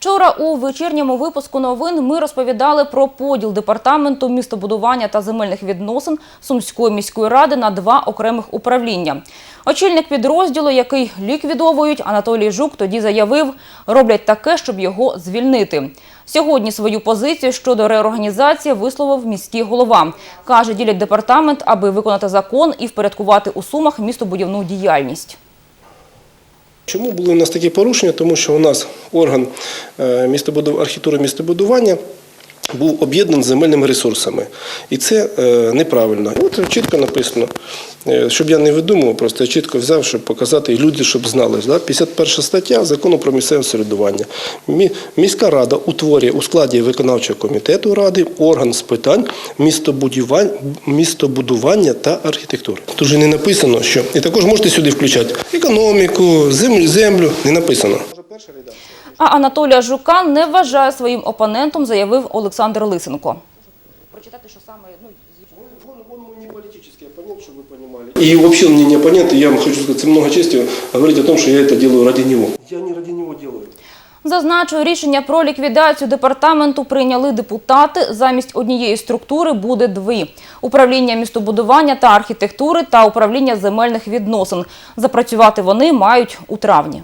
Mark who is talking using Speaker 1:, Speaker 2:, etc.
Speaker 1: Вчора у вечірньому випуску новин ми розповідали про поділ департаменту містобудування та земельних відносин Сумської міської ради на два окремих управління. Очільник підрозділу, який ліквідовують, Анатолій Жук тоді заявив, роблять таке, щоб його звільнити. Сьогодні свою позицію щодо реорганізації висловив міський голова. Каже, ділять департамент, аби виконати закон і впорядкувати у Сумах містобудівну діяльність.
Speaker 2: Чому були у нас такі порушення? Тому що у нас орган е, архітектури містобудування був об'єднаний земельними ресурсами. І це е, неправильно. От чітко написано, е, щоб я не видумував, просто я чітко взяв, щоб показати і люди, щоб знали. Да? 51 стаття закону про місцеве самоврядування. Мі- Міська рада утворює у складі виконавчого комітету ради орган з питань містобудівань- містобудування та архітектури. Тут же не написано, що і також можете сюди включати економіку, землю, землю. Не написано
Speaker 1: А Анатолія Жука не вважає своїм опонентом, заявив Олександр Лисенко. Прочитати, що саме ну
Speaker 2: Он, он мой не политический оппонент, чтобы вы понимали. И вообще он мне не оппонент, и я вам хочу сказать, это много чести говорить о том, что я это делаю ради него. Я не ради него делаю.
Speaker 1: Зазначу, рішення про ліквідацію департаменту прийняли депутати. Замість однієї структури буде дві – управління містобудування та архітектури та управління земельних відносин. Запрацювати вони мають у травні.